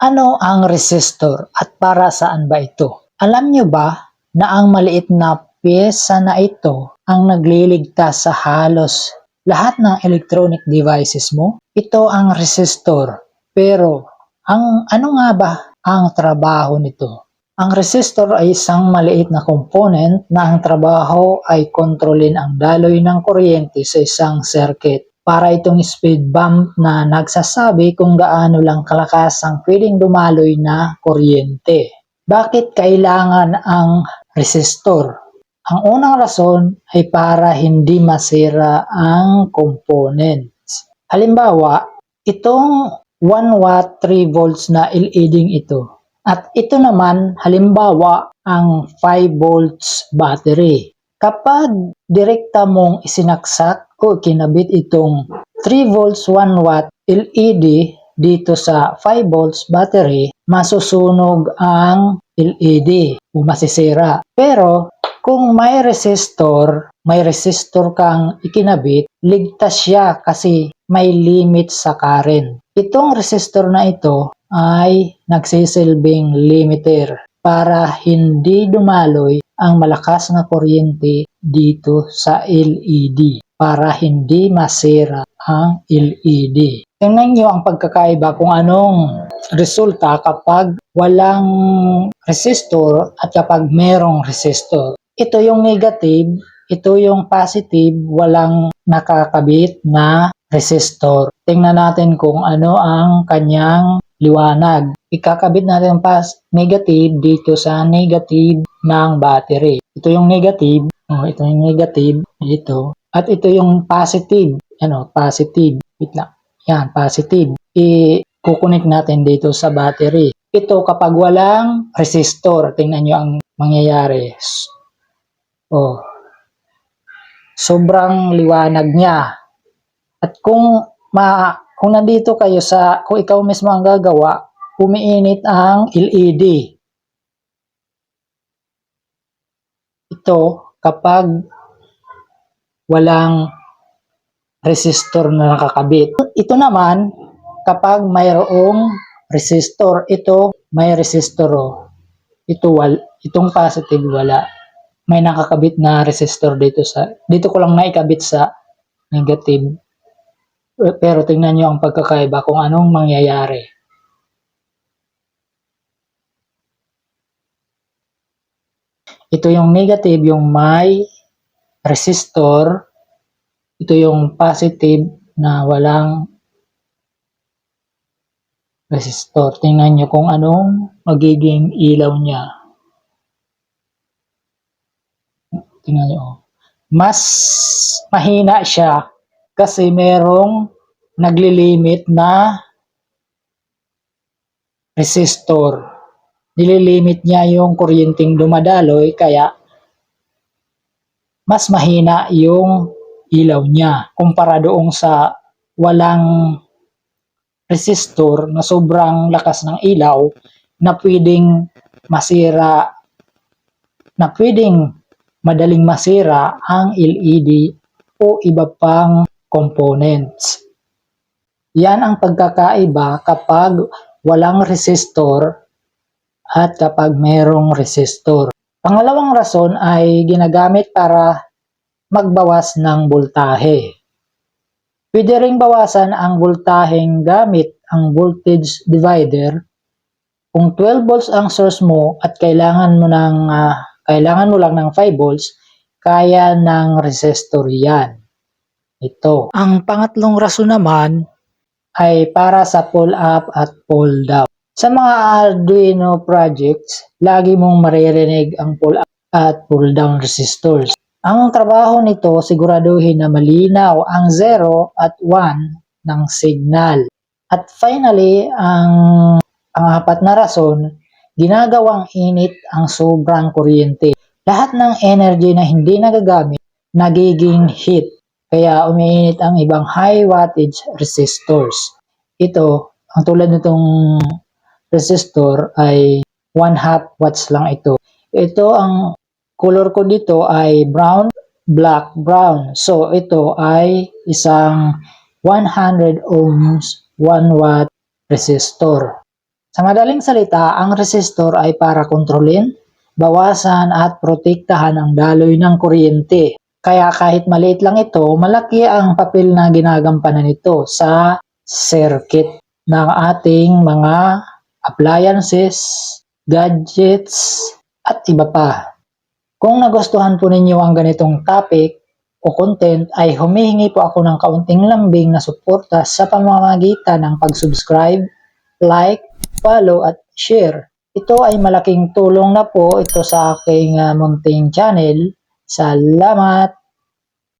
Ano ang resistor at para saan ba ito? Alam nyo ba na ang maliit na pyesa na ito ang nagliligtas sa halos lahat ng electronic devices mo? Ito ang resistor. Pero ang ano nga ba ang trabaho nito? Ang resistor ay isang maliit na component na ang trabaho ay kontrolin ang daloy ng kuryente sa isang circuit para itong speed bump na nagsasabi kung gaano lang kalakas ang pwedeng dumaloy na kuryente. Bakit kailangan ang resistor? Ang unang rason ay para hindi masira ang components. Halimbawa, itong 1 watt 3 volts na LED ito. At ito naman, halimbawa, ang 5 volts battery. Kapag direkta mong isinaksak o kinabit itong 3 volts 1 watt LED dito sa 5 volts battery, masusunog ang LED o masisira. Pero kung may resistor, may resistor kang ikinabit, ligtas siya kasi may limit sa current. Itong resistor na ito ay nagsisilbing limiter para hindi dumaloy ang malakas na kuryente dito sa LED para hindi masira ang LED. Tingnan nyo ang pagkakaiba kung anong resulta kapag walang resistor at kapag merong resistor. Ito yung negative, ito yung positive, walang nakakabit na resistor. Tingnan natin kung ano ang kanyang liwanag. Ikakabit natin ang pas negative dito sa negative ng battery. Ito yung negative, oh, ito yung negative dito. At ito yung positive, ano, positive. Wait lang. Yan, positive. I-kukunik natin dito sa battery. Ito kapag walang resistor, tingnan nyo ang mangyayari. Oh. Sobrang liwanag niya. At kung ma kung nandito kayo sa kung ikaw mismo ang gagawa, umiinit ang LED. Ito kapag walang resistor na nakakabit. Ito naman kapag mayroong resistor, ito may resistor. oh. Ito wal, itong positive wala. May nakakabit na resistor dito sa dito ko lang naikabit sa negative. Pero tingnan nyo ang pagkakaiba kung anong mangyayari. Ito yung negative, yung may resistor. Ito yung positive na walang resistor. Tingnan nyo kung anong magiging ilaw niya. Tingnan nyo. oh. Mas mahina siya kasi merong naglilimit na resistor. Nililimit niya yung kuryenteng dumadaloy kaya mas mahina yung ilaw niya kumpara doong sa walang resistor na sobrang lakas ng ilaw na pwedeng masira na pwedeng madaling masira ang LED o iba pang components. Yan ang pagkakaiba kapag walang resistor at kapag merong resistor. Pangalawang rason ay ginagamit para magbawas ng voltahe. Pwede ring bawasan ang voltaheng gamit ang voltage divider. Kung 12 volts ang source mo at kailangan mo ng ah, kailangan mo lang ng 5 volts, kaya ng resistor yan. Ito. Ang pangatlong rason naman ay para sa pull up at pull down. Sa mga Arduino projects, lagi mong maririnig ang pull up at pull down resistors. Ang trabaho nito siguraduhin na malinaw ang 0 at 1 ng signal. At finally, ang, ang apat na rason, ginagawang init ang sobrang kuryente. Lahat ng energy na hindi nagagamit, nagiging heat. Kaya umiinit ang ibang high wattage resistors. Ito, ang tulad nitong resistor ay 1 half watts lang ito. Ito ang color ko dito ay brown, black, brown. So ito ay isang 100 ohms 1 watt resistor. Sa madaling salita, ang resistor ay para kontrolin, bawasan at protektahan ang daloy ng kuryente. Kaya kahit maliit lang ito, malaki ang papel na ginagampanan nito sa circuit ng ating mga appliances, gadgets, at iba pa. Kung nagustuhan po ninyo ang ganitong topic o content ay humihingi po ako ng kaunting lambing na suporta sa pamamagitan ng pag-subscribe, like, follow at share. Ito ay malaking tulong na po ito sa aking uh, munting channel. Salamat!